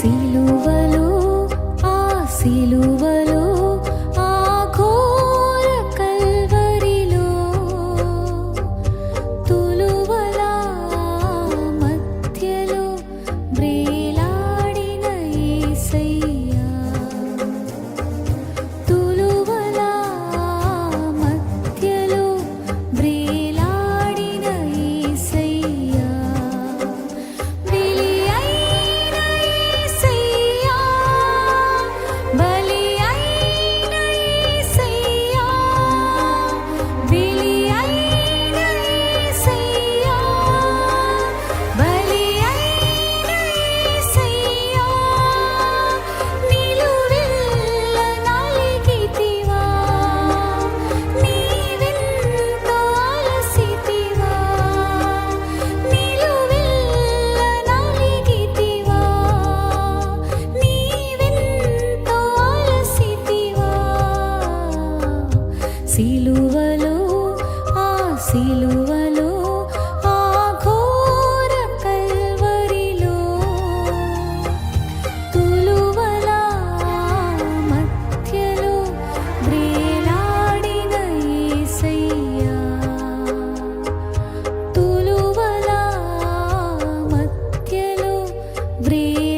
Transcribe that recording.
సిలువలో ఆ సిలువలో breathe.